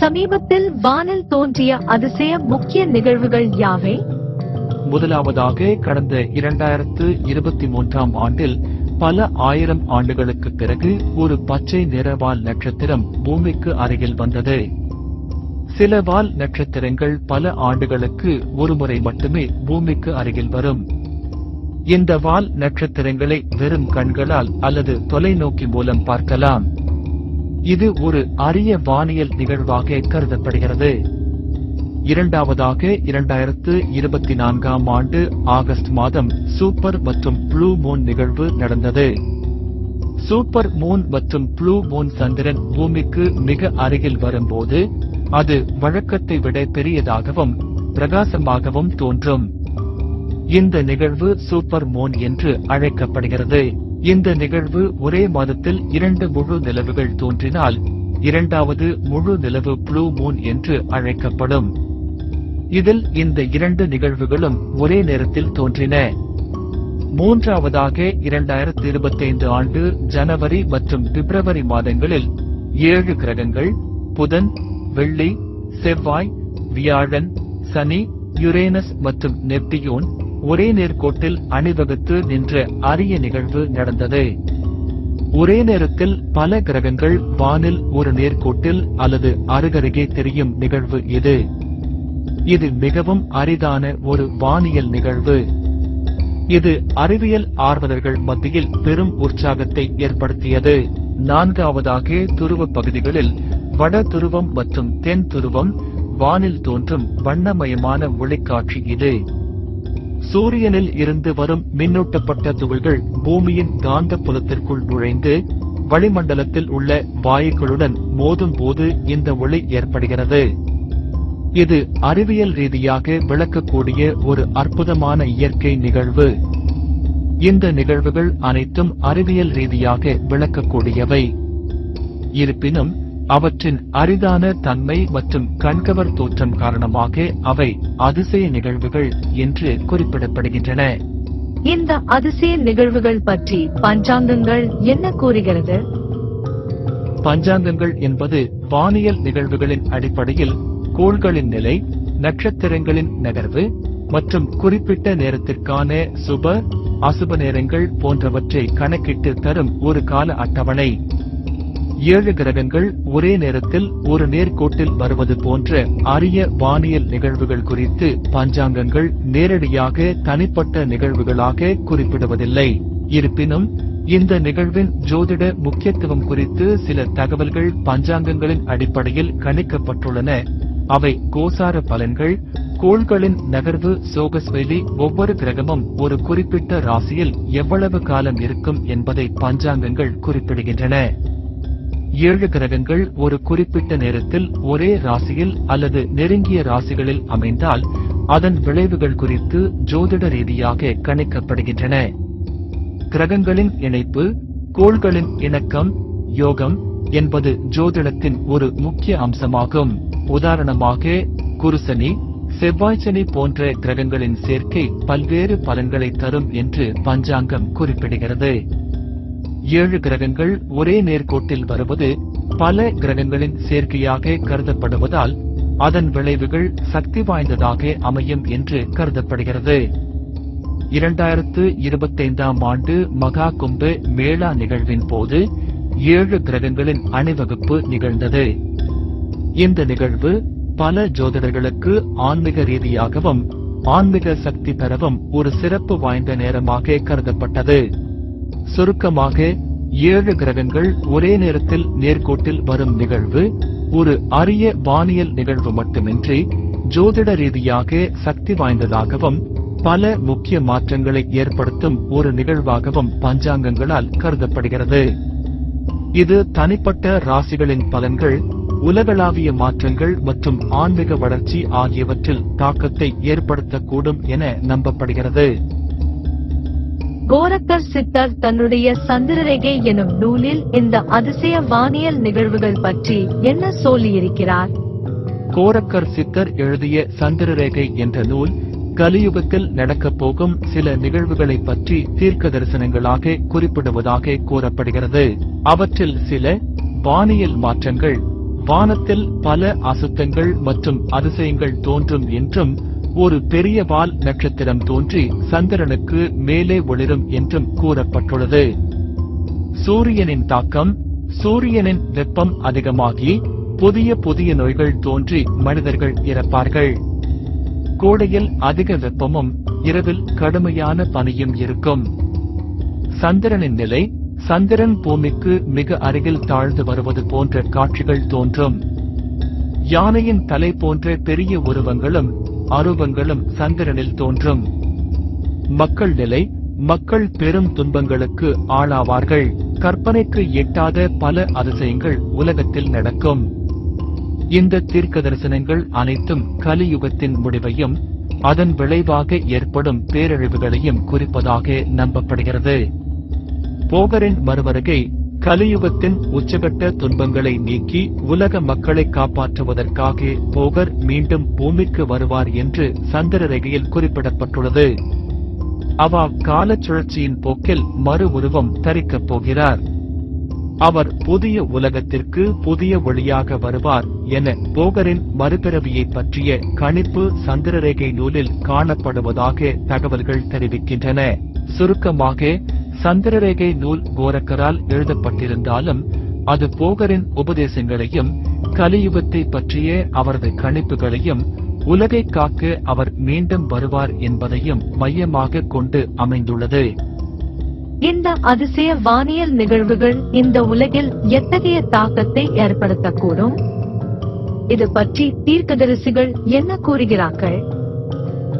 சமீபத்தில் வானில் தோன்றிய அதிசய முக்கிய நிகழ்வுகள் யாவை? முதலாவதாக கடந்த இரண்டாயிரத்து இருபத்தி மூன்றாம் ஆண்டில் பல ஆயிரம் ஆண்டுகளுக்கு பிறகு ஒரு பச்சை நிறவால் நட்சத்திரம் பூமிக்கு அருகில் வந்தது. சில வால் நட்சத்திரங்கள் பல ஆண்டுகளுக்கு ஒருமுறை மட்டுமே பூமிக்கு அருகில் வரும். இந்த வால் நட்சத்திரங்களை வெறும் கண்களால் அல்லது தொலைநோக்கி மூலம் பார்க்கலாம். இது ஒரு அரிய வானியல் நிகழ்வாக கருதப்படுகிறது. இரண்டாவதாக இரண்டாயிரத்து இருபத்தி நான்காம் ஆண்டு ஆகஸ்ட் மாதம் சூப்பர் மற்றும் ப்ளூ மூன் நிகழ்வு நடந்தது. சூப்பர் மூன் மற்றும் ப்ளூ மூன் சந்திரன் பூமிக்கு மிக அருகில் வரும்போது அது வழக்கத்தை விட பெரியதாகவும் பிரகாசமாகவும் தோன்றும். இந்த நிகழ்வு சூப்பர் மூன் என்று அழைக்கப்படுகிறது. இந்த நிகழ்வு ஒரே மாதத்தில் இரண்டு முழு நிலவுகள் தோன்றினால் இரண்டாவது முழு நிலவு ப்ளூ மூன் என்று அழைக்கப்படும். இதில் இந்த இரண்டு நிகழ்வுகளும் ஒரே நேரத்தில் தோன்றின. மூன்றாவதாக இரண்டாயிரத்தி இருபத்தைந்து ஆண்டு ஜனவரி மற்றும் பிப்ரவரி மாதங்களில் ஏழு கிரகங்கள் புதன் வெள்ளி செவ்வாய் வியாழன் சனி யுரேனஸ் மற்றும் நெப்டியூன் ஒரே நேர்கோட்டில் அணிவகுத்து நின்ற அரிய நிகழ்வு நடந்தது. ஒரே நேரத்தில் பல கிரகங்கள் வானில் ஒரு நேர்கோட்டில் அல்லது அருகருகே தெரியும் நிகழ்வு இது. இது மிகவும் அரிதான ஒரு வானியல் நிகழ்வு. இது அறிவியல் ஆர்வலர்கள் மத்தியில் பெரும் உற்சாகத்தை ஏற்படுத்தியது. நான்காவதாக துருவ பகுதிகளில் வட துருவம் மற்றும் தென் துருவம் வானில் தோன்றும் வண்ணமயமான ஒளிக்காட்சி இது. சூரியனில் இருந்து வரும் மின்னூட்டப்பட்ட துகள்கள் பூமியின் காந்த புலத்திற்குள் நுழைந்து வளிமண்டலத்தில் உள்ள வாயுக்களுடன் மோதும் போது இந்த ஒளி ஏற்படுகிறது. இது அறிவியல் ரீதியாக விளக்கக்கூடிய ஒரு அற்புதமான இயற்கை நிகழ்வு. இந்த நிகழ்வுகள் அனைத்தும் அறிவியல் ரீதியாக விளக்கக்கூடியவை. இருப்பினும் அவற்றின் அரிதான தன்மை மற்றும் கண்கவர் தோற்றம் காரணமாக அவை அதிசய நிகழ்வுகள் என்று குறிப்பிடப்படுகின்றன. இந்த அதிசய நிகழ்வுகள் பற்றி பஞ்சாங்கங்கள் என்ன கூறுகிறது? பஞ்சாங்கங்கள் என்பது வானியல் நிகழ்வுகளின் அடிப்படையில் கோள்களின் நிலை நட்சத்திரங்களின் நகர்வு மற்றும் குறிப்பிட்ட நேரத்திற்கான சுப அசுப நேரங்கள் போன்றவற்றை கணக்கிட்டு தரும் ஒரு கால அட்டவணை. ஏழு கிரகங்கள் ஒரே நேரத்தில் ஒரு நேர்கோட்டில் வருவது போன்ற அரிய வானியல் நிகழ்வுகள் குறித்து பஞ்சாங்கங்கள் நேரடியாக தனிப்பட்ட நிகழ்வுகளாக குறிப்பிடுவதில்லை. இருப்பினும் இந்த நிகழ்வின் ஜோதிட முக்கியத்துவம் குறித்து சில தகவல்கள் பஞ்சாங்கங்களின் அடிப்படையில் கணிக்கப்பட்டுள்ளன. அவை கோசார பலன்கள் கோள்களின் நகர்வு சோகஸ்வெலி ஒவ்வொரு கிரகமும் ஒரு குறிப்பிட்ட ராசியில் எவ்வளவு காலம் இருக்கும் என்பதை பஞ்சாங்கங்கள் குறிப்பிடுகின்றன. ஏழு கிரகங்கள் ஒரு குறிப்பிட்ட நேரத்தில் ஒரே ராசியில் அல்லது நெருங்கிய ராசிகளில் அமைந்தால் அதன் விளைவுகள் குறித்து ஜோதிட ரீதியாக கணிக்கப்படுகின்றன. கிரகங்களின் இணைப்பு கோள்களின் இணக்கம் யோகம் என்பது ஜோதிடத்தின் ஒரு முக்கிய அம்சமாகும். உதாரணமாக குருசனி செவ்வாய்ச்சனி போன்ற கிரகங்களின் சேர்க்கை பல்வேறு பலன்களை தரும் என்று பஞ்சாங்கம் குறிப்பிடுகிறது. ஏழு கிரகங்கள் ஒரே நேர்கோட்டில் வருவது பல கிரகங்களின் சேர்க்கையாக கருதப்படுவதால் அதன் விளைவுகள் சக்தி வாய்ந்ததாக அமையும் என்று கருதப்படுகிறது. இரண்டாயிரத்து இருபத்தைந்தாம் ஆண்டு மகா கும்பு மேளா நிகழ்வின் போது ஏழு கிரகங்களின் அணிவகுப்பு நிகழ்ந்தது. இந்த நிகழ்வு பல ஜோதிடர்களுக்கு ஆன்மீக ரீதியாகவும் ஆன்மீக சக்தி பெறவும் ஒரு சிறப்பு வாய்ந்த நேரமாக கருதப்பட்டது. சுருக்கமாக ஏழு கிரகங்கள் ஒரே நேரத்தில் நேர்கோட்டில் வரும் நிகழ்வு ஒரு அரிய வானியல் நிகழ்வு மட்டுமின்றி ஜோதிட ரீதியாக சக்தி வாய்ந்ததாகவும் பல முக்கிய மாற்றங்களை ஏற்படுத்தும் ஒரு நிகழ்வாகவும் பஞ்சாங்கங்களால் கருதப்படுகிறது. இது தனிப்பட்ட ராசிகளின் பலன்கள் உலகளாவிய மாற்றங்கள் மற்றும் ஆன்மீக வளர்ச்சி ஆகியவற்றில் தாக்கத்தை ஏற்படுத்தக்கூடும் என நம்பப்படுகிறது. கோரக்கர் சித்தர் தன்னுடைய சந்திரரேகை எனும் நூலில் இந்த அதிசய வானியல் நிகழ்வுகள் பற்றி என்ன சொல்லியிருக்கிறார்? கோரக்கர் சித்தர் எழுதிய சந்திரரேகை என்ற நூல் கலியுகத்தில் நடக்கப் போகும் சில நிகழ்வுகளை பற்றி தீர்க்க தரிசனங்களாக குறிப்பிடுவதாக கூறப்படுகிறது. அவற்றில் சில வானியல் மாற்றங்கள் வானத்தில் பல அசுத்தங்கள் மற்றும் அதிசயங்கள் தோன்றும் என்றும் ஒரு பெரிய வால் நட்சத்திரம் தோன்றி சந்திரனுக்கு மேலே ஒளிரும் என்றும் கூறப்பட்டுள்ளது. சூரியனின் தாக்கம் சூரியனின் வெப்பம் அதிகமாகி புதிய புதிய நோய்கள் தோன்றி மனிதர்கள் இறப்பார்கள். கோடையில் அதிக வெப்பமும் இரவில் கடுமையான பனியும் இருக்கும். சந்திரனின் நிலை சந்திரன் பூமிக்கு மிக அருகில் தாழ்ந்து வருவது போன்ற காட்சிகள் தோன்றும். யானையின் தலை போன்ற பெரிய உருவங்களும் அருவங்களும் சந்திரனில் தோன்றும். மக்கள் நிலை மக்கள் பெரும் துன்பங்களுக்கு ஆளாவார்கள். கற்பனைக்கு எட்டாத பல அதிசயங்கள் உலகத்தில் நடக்கும். இந்த தீர்க்க தரிசனங்கள் அனைத்தும் கலியுகத்தின் முடிவையும் அதன் விளைவாக ஏற்படும் பேரழிவுகளையும் குறிப்பதாக நம்பப்படுகிறது. போகரின் மறுவருகை கலியுகத்தின் உச்சகட்ட துன்பங்களை நீக்கி உலக மக்களை காப்பாற்றுவதற்காக போகர் மீண்டும் பூமிக்கு வருவார் என்று சந்திர ரேகையில் குறிப்பிடப்பட்டுள்ளது. அவா காலச் சுழற்சியின் போக்கில் மறு உருவம் தரிக்கப் போகிறார். அவர் புதிய உலகத்திற்கு புதிய ஒளியாக வருவார் என போகரின் மறுபிறவியை பற்றிய கணிப்பு சந்திரரேகை நூலில் காணப்படுவதாக தகவல்கள் தெரிவிக்கின்றன. சுருக்கமாக சந்திரரேகை நூல் கோரக்கரால் எழுதப்பட்டிருந்தாலும் அது போகரின் உபதேசங்களையும் கலியுகத்தை பற்றிய அவரது கணிப்புகளையும் உலகை காக்க அவர் மீண்டும் வருவார் என்பதையும் மையமாக கொண்டு அமைந்துள்ளது. இந்த அதிசய வானியல் நிகழ்வுகள் இந்த உலகில் எத்தகைய தாக்கத்தை ஏற்படுத்தக்கூடும்? இது பற்றி தீர்க்கதரிசிகள் என்ன கூறுகிறார்கள்?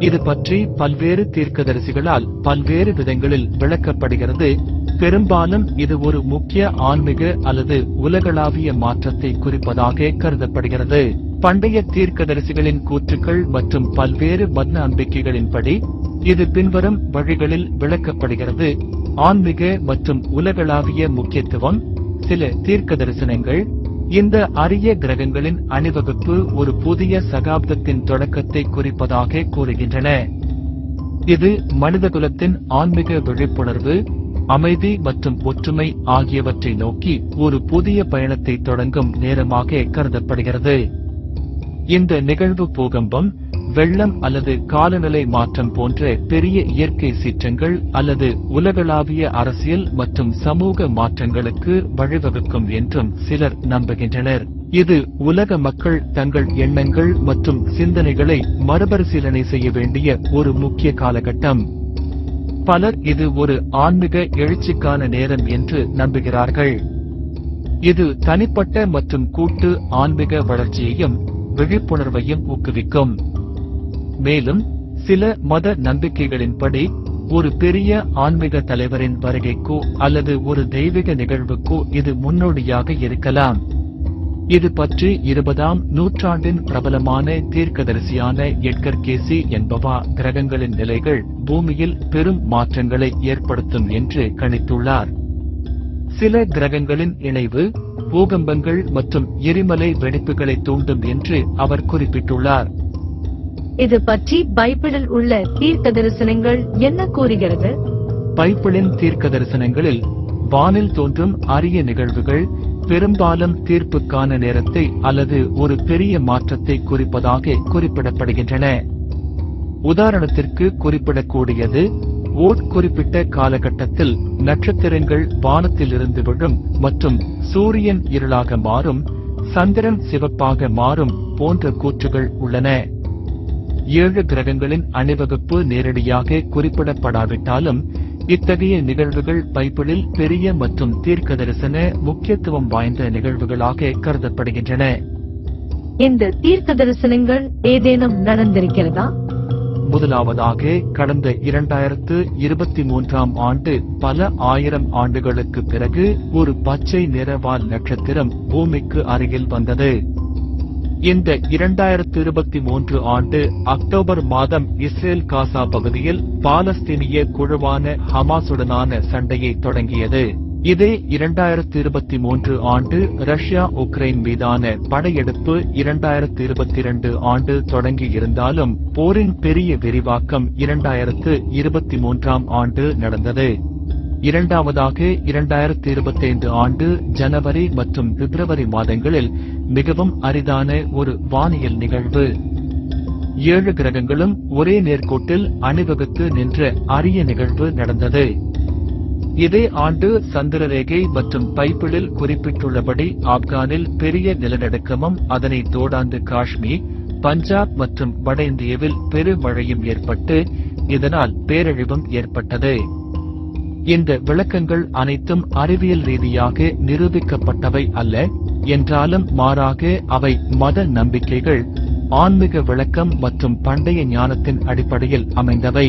இது பற்றி பல்வேறு தீர்க்கதரிசிகளால் பல்வேறு விதங்களில் விளக்கப்படுகிறது. பெரும்பாலும் இது ஒரு முக்கிய ஆன்மீக அல்லது உலகளாவிய மாற்றத்தை குறிப்பதாக கருதப்படுகிறது. பண்டைய தீர்க்கதரிசிகளின் கூற்றுக்கள் மற்றும் பல்வேறு மத நம்பிக்கைகளின்படி இது பின்வரும் வழிகளில் விளக்கப்படுகிறது. ஆன்மீக மற்றும் உலகளாவிய முக்கியத்துவம் சில தீர்க்க தரிசனங்கள் இந்த அரிய கிரகங்களின் அணிவகுப்பு ஒரு புதிய சகாப்தத்தின் தொடக்கத்தை குறிப்பதாக கூறுகின்றன. இது மனிதகுலத்தின் ஆன்மீக விழிப்புணர்வு அமைதி மற்றும் ஒற்றுமை ஆகியவற்றை நோக்கி ஒரு புதிய பயணத்தை தொடங்கும் நேரமாக கருதப்படுகிறது. இந்த நிகழ்வு பூகம்பம் வெள்ளம் அல்லது காலநிலை மாற்றம் போன்ற பெரிய இயற்கை சீற்றங்கள் அல்லது உலகளாவிய அரசியல் மற்றும் சமூக மாற்றங்களுக்கு வழிவகுக்கும் என்றும் சிலர் நம்புகின்றனர். இது உலக மக்கள் தங்கள் எண்ணங்கள் மற்றும் சிந்தனைகளை மறுபரிசீலனை செய்ய வேண்டிய ஒரு முக்கிய காலகட்டம். பலர் இது ஒரு ஆன்மீக எழுச்சிக்கான நேரம் என்று நம்புகிறார்கள். இது தனிப்பட்ட மற்றும் கூட்டு ஆன்மீக வளர்ச்சியையும் விழிப்புணர்வையும் ஊக்குவிக்கும். மேலும் சில மத நம்பிக்கைகளின்படி ஒரு பெரிய ஆன்மீக தலைவரின் வருகைக்கோ அல்லது ஒரு தெய்வீக நிகழ்வுக்கோ இது முன்னோடியாக இருக்கலாம். இது பற்றி இருபதாம் நூற்றாண்டின் பிரபலமான தீர்க்கதரிசியான எட்கர் கேசி என்பவா கிரகங்களின் நிலைகள் பூமியில் பெரும் மாற்றங்களை ஏற்படுத்தும் என்று கணித்துள்ளார். சில கிரகங்களின் இணைவு பூகம்பங்கள் மற்றும் எரிமலை வெடிப்புகளை தூண்டும் என்று அவர் குறிப்பிட்டுள்ளார். இது பற்றி பைபிளில் உள்ள தீர்க்க தரிசனங்கள் என்ன கூறுகிறது? பைபிளின் தீர்க்க தரிசனங்களில் வானில் தோன்றும் அரிய நிகழ்வுகள் பெரும்பாலும் தீர்ப்புக்கான நேரத்தை அல்லது ஒரு பெரிய மாற்றத்தை குறிப்பதாக குறிப்பிடப்படுகின்றன. உதாரணத்திற்கு குறிப்பிடக்கூடியது ஓட் குறிப்பிட்ட காலகட்டத்தில் நட்சத்திரங்கள் வானத்திலிருந்து விழும் மற்றும் சூரியன் இருளாக மாறும் சந்திரன் சிவப்பாக மாறும் போன்ற கூற்றுகள் உள்ளன. ஏழு கிரகங்களின் அணிவகுப்பு நேரடியாக குறிப்பிடப்படாவிட்டாலும் இத்தகைய நிகழ்வுகள் பைபிளில் பெரிய மற்றும் தீர்க்க தரிசன முக்கியத்துவம் வாய்ந்த நிகழ்வுகளாக கருதப்படுகின்றன. இந்த தீர்க்க தரிசனங்கள் ஏதேனும் நடந்திருக்கிறதா? முதலாவதாக கடந்த இரண்டாயிரத்து இருபத்தி மூன்றாம் ஆண்டு பல ஆயிரம் ஆண்டுகளுக்கு பிறகு ஒரு பச்சை நிறவால் நட்சத்திரம் பூமிக்கு அருகில் வந்தது. இந்த இரண்டாயிரத்து இருபத்தி மூன்று ஆண்டு அக்டோபர் மாதம் இஸ்ரேல் காசா பகுதியில் பாலஸ்தீனிய குழுவான ஹமாசுடனான சண்டையை தொடங்கியது. இதே இரண்டாயிரத்து இருபத்தி மூன்று ஆண்டு ரஷ்யா உக்ரைன் மீதான படையெடுப்பு இரண்டாயிரத்து இருபத்தி இரண்டு ஆண்டு தொடங்கி இருந்தாலும் போரின் பெரிய விரிவாக்கம் இரண்டாயிரத்து இருபத்தி மூன்றாம் ஆண்டு நடந்தது. இரண்டாவதாக இரண்டாயிரத்தி இருபத்தைந்து ஆண்டு ஜனவரி மற்றும் பிப்ரவரி மாதங்களில் மிகவும் அரிதான ஒரு வானியல் நிகழ்வு. ஏழு கிரகங்களும் ஒரே நேர்கோட்டில் அணிவகுத்து நின்ற அரிய நிகழ்வு நடந்தது. இதே ஆண்டு சந்திரரேகை மற்றும் பைப்பிளில் குறிப்பிட்டுள்ளபடி ஆப்கானில் பெரிய நிலநடுக்கமும் அதனை தோடாந்து காஷ்மீர் பஞ்சாப் மற்றும் வட இந்தியாவில் பெருமழையும் ஏற்பட்டு இதனால் பேரழிவும் ஏற்பட்டது. இந்த விளக்கங்கள் அனைத்தும் அறிவியல் ரீதியாக நிரூபிக்கப்பட்டவை அல்ல என்றாலும் மாறாக அவை மத நம்பிக்கைகள் ஆன்மீக விளக்கம் மற்றும் பண்டைய ஞானத்தின் அடிப்படையில் அமைந்தவை.